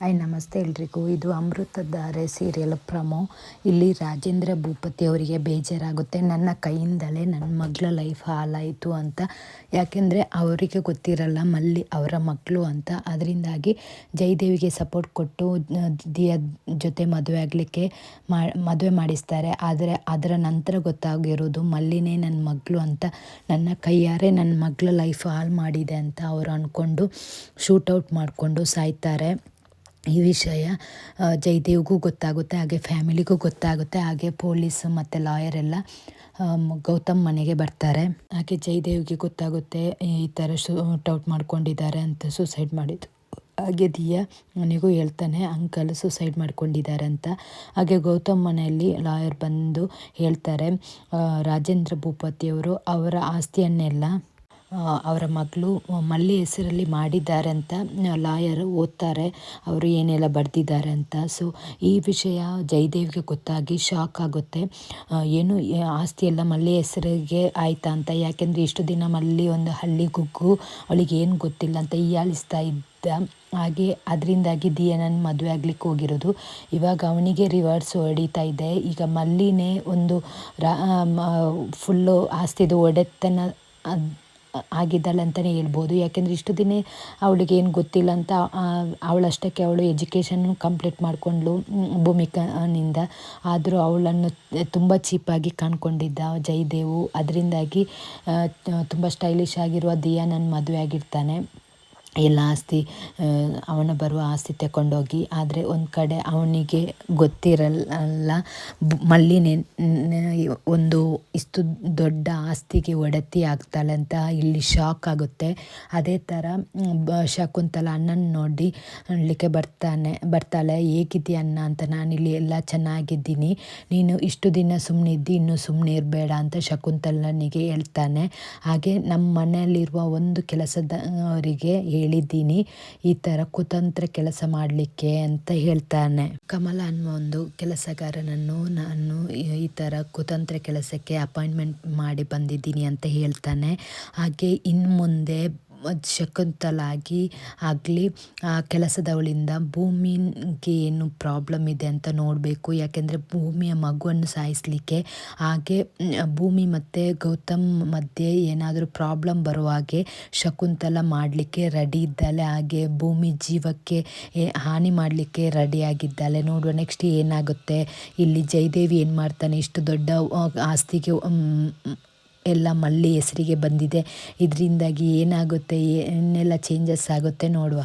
Hi, ನಮಸ್ತೆ ಎಲ್ರಿಗೂ. ಇದು ಅಮೃತಧಾರೆ ಸೀರಿಯಲ್ ಪ್ರಮೋ. ಇಲ್ಲಿ ರಾಜೇಂದ್ರ ಭೂಪತಿ ಅವರಿಗೆ ಬೇಜಾರಾಗುತ್ತೆ. ನನ್ನ ಕೈಯಿಂದಲೇ ನನ್ನ ಮಗಳ ಲೈಫ್ ಹಾಲಾಯಿತು ಅಂತ. ಯಾಕೆಂದರೆ ಅವರಿಗೆ ಗೊತ್ತಿರಲ್ಲ, ಮಲ್ಲಿ ಅವರ ಮಕ್ಕಳು ಅಂತ. ಅದರಿಂದಾಗಿ ಜಯದೇವಿಗೆ ಸಪೋರ್ಟ್ ಕೊಟ್ಟು ದಿಯ ಜೊತೆ ಮದುವೆ ಆಗಲಿಕ್ಕೆ ಮದುವೆ ಮಾಡಿಸ್ತಾರೆ. ಆದರೆ ಅದರ ನಂತರ ಗೊತ್ತಾಗಿರೋದು, ಮಲ್ಲಿನೇ ನನ್ನ ಮಗಳು ಅಂತ. ನನ್ನ ಕೈಯಾರೆ ನನ್ನ ಮಗಳ ಲೈಫ್ ಹಾಲ್ ಮಾಡಿದೆ ಅಂತ ಅವರು ಅಂದ್ಕೊಂಡು ಶೂಟೌಟ್ ಮಾಡಿಕೊಂಡು ಸಾಯ್ತಾರೆ. ಈ ವಿಷಯ ಜಯದೇವ್ಗೂ ಗೊತ್ತಾಗುತ್ತೆ, ಹಾಗೆ ಫ್ಯಾಮಿಲಿಗೂ ಗೊತ್ತಾಗುತ್ತೆ, ಹಾಗೆ ಪೊಲೀಸ್ ಮತ್ತು ಲಾಯರ್ ಎಲ್ಲ ಗೌತಮ್ ಮನೆಗೆ ಬರ್ತಾರೆ. ಹಾಗೆ ಜಯದೇವ್ಗೆ ಗೊತ್ತಾಗುತ್ತೆ, ಈ ಥರ ಶೂಟ್ ಮಾಡ್ಕೊಂಡಿದ್ದಾರೆ ಅಂತ ಸೂಸೈಡ್ ಮಾಡಿದ್ದು. ಹಾಗೆ ದಿಯಾ ಮನೆಗೂ ಹೇಳ್ತಾನೆ, ಅಂಕಲ್ ಸೂಸೈಡ್ ಮಾಡ್ಕೊಂಡಿದ್ದಾರೆ ಅಂತ. ಹಾಗೆ ಗೌತಮ್ ಮನೆಯಲ್ಲಿ ಲಾಯರ್ ಬಂದು ಹೇಳ್ತಾರೆ ರಾಜೇಂದ್ರ ಭೂಪತಿಯವರು ಅವರ ಆಸ್ತಿಯನ್ನೆಲ್ಲ ಅವರ ಮಗಳು ಮಲ್ಲಿ ಹೆಸರಲ್ಲಿ ಮಾಡಿದ್ದಾರೆ ಅಂತ ಲಾಯರು ಓದ್ತಾರೆ. ಅವರು ಏನೆಲ್ಲ ಬರೆದಿದ್ದಾರೆ ಅಂತ. ಸೊ ಈ ವಿಷಯ ಜಯದೇವ್ಗೆ ಗೊತ್ತಾಗಿ ಶಾಕ್ ಆಗುತ್ತೆ. ಏನು ಆಸ್ತಿ ಎಲ್ಲ ಮಲ್ಲಿ ಹೆಸರಿಗೆ ಆಯ್ತಾ ಅಂತ? ಯಾಕೆಂದರೆ ಇಷ್ಟು ದಿನ ಮಲ್ಲಿ ಒಂದು ಹಳ್ಳಿ ಗುಗ್ಗು, ಅವಳಿಗೆ ಏನು ಗೊತ್ತಿಲ್ಲ ಅಂತ ಹೀಯಾಳಿಸ್ತಾ ಇದ್ದ ಹಾಗೆ ಅದರಿಂದಾಗಿ ದಿಯನನ್ನು ಮದುವೆ ಆಗ್ಲಿಕ್ಕೆ ಹೋಗಿರೋದು. ಇವಾಗ ಅವನಿಗೆ ರಿವರ್ಸ್ ಹೊಡಿತಾ ಇದೆ. ಈಗ ಮಲ್ಲಿನೇ ಒಂದು ರಾ ಫುಲ್ಲು ಆಸ್ತಿದು ಒಡೆತನ ಆಗಿದ್ದಾಳೆ ಅಂತಲೇ ಹೇಳ್ಬೋದು. ಯಾಕೆಂದರೆ ಇಷ್ಟು ದಿನ ಅವಳಿಗೆ ಏನು ಗೊತ್ತಿಲ್ಲ ಅಂತ ಅವಳಷ್ಟಕ್ಕೆ ಅವಳು ಎಜುಕೇಷನ್ ಕಂಪ್ಲೀಟ್ ಮಾಡಿಕೊಂಡ್ಳು ಭೂಮಿಕನಿಂದ. ಆದರೂ ಅವಳನ್ನು ತುಂಬ ಚೀಪಾಗಿ ಕಾಣ್ಕೊಂಡಿದ್ದ ಜಯದೇವು. ಅದರಿಂದಾಗಿ ತುಂಬ ಸ್ಟೈಲಿಶ್ ಆಗಿರುವ ದಿಯಾ ನನ್ನ ಮದುವೆ ಆಗಿರ್ತಾನೆ. ಎಲ್ಲ ಆಸ್ತಿ ಅವನ ಬರುವ ಆಸ್ತಿ ತಗೊಂಡೋಗಿ, ಆದರೆ ಒಂದು ಕಡೆ ಅವನಿಗೆ ಗೊತ್ತಿರಲ್ಲ. ಮಲ್ಲಿನೇ ಒಂದು ಇಷ್ಟು ದೊಡ್ಡ ಆಸ್ತಿಗೆ ಒಡತಿ ಆಗ್ತಾಳೆ ಅಂತ ಇಲ್ಲಿ ಶಾಕ್ ಆಗುತ್ತೆ. ಅದೇ ಥರ ಶಕುಂತಲ ಅಣ್ಣನ ನೋಡಿ ಅನ್ನಲಿಕ್ಕೆ ಬರ್ತಾನೆ, ಬರ್ತಾಳೆ ಹೇಗಿದ್ದೀಯ ಅಣ್ಣ ಅಂತ ನಾನಿಲ್ಲಿ ಎಲ್ಲ ಚೆನ್ನಾಗಿದ್ದೀನಿ. ನೀನು ಇಷ್ಟು ದಿನ ಸುಮ್ಮನೆ ಇದ್ದು, ಇನ್ನೂ ಸುಮ್ಮನೆ ಇರಬೇಡ ಅಂತ ಶಕುಂತಲನಿಗೆ ಹೇಳ್ತಾನೆ. ಹಾಗೆ ನಮ್ಮ ಮನೆಯಲ್ಲಿರುವ ಒಂದು ಕೆಲಸದವರಿಗೆ ಹೇಳಿದ್ದೀನಿ, ಈ ಥರ ಕುತಂತ್ರ ಕೆಲಸ ಮಾಡಲಿಕ್ಕೆ ಅಂತ ಹೇಳ್ತಾನೆ. ಕಮಲ ಅನ್ನೋ ಒಂದು ಕೆಲಸಗಾರನನ್ನು ನಾನು ಈ ಥರ ಕುತಂತ್ರ ಕೆಲಸಕ್ಕೆ ಅಪಾಯಿಂಟ್ಮೆಂಟ್ ಮಾಡಿ ಬಂದಿದ್ದೀನಿ ಅಂತ ಹೇಳ್ತಾನೆ. ಹಾಗೆ ಇನ್ನು ಮುಂದೆ ಶಕುಂತಲಾಗಿ ಆಗಲಿ, ಆ ಕೆಲಸದವಳಿಂದ ಭೂಮಿಗೆ ಏನು ಪ್ರಾಬ್ಲಮ್ ಇದೆ ಅಂತ ನೋಡಬೇಕು. ಯಾಕೆಂದರೆ ಭೂಮಿಯ ಮಗುವನ್ನು ಸಾಯಿಸಲಿಕ್ಕೆ ಹಾಗೆ ಭೂಮಿ ಮತ್ತು ಗೌತಮ್ ಮಧ್ಯೆ ಏನಾದರೂ ಪ್ರಾಬ್ಲಮ್ ಬರುವ ಹಾಗೆ ಶಕುಂತಲ ಮಾಡಲಿಕ್ಕೆ ರೆಡಿ ಇದ್ದಾಳೆ. ಹಾಗೆ ಭೂಮಿ ಜೀವಕ್ಕೆ ಹಾನಿ ಮಾಡಲಿಕ್ಕೆ ರೆಡಿಯಾಗಿದ್ದಾಳೆ ನೋಡುವ ನೆಕ್ಸ್ಟ್ ಏನಾಗುತ್ತೆ. ಇಲ್ಲಿ ಜಯದೇವಿ ಏನು ಮಾಡ್ತಾನೆ? ಇಷ್ಟು ದೊಡ್ಡ ಆಸ್ತಿಗೆ ಎಲ್ಲ ಮಳ್ಳಿ ಹೆಸರಿಗೆ ಬಂದಿದೆ. ಇದರಿಂದಾಗಿ ಏನಾಗುತ್ತೆ? ಏನೆಲ್ಲ ಚೇಂಜಸ್ ಆಗುತ್ತೆ ನೋಡುವ.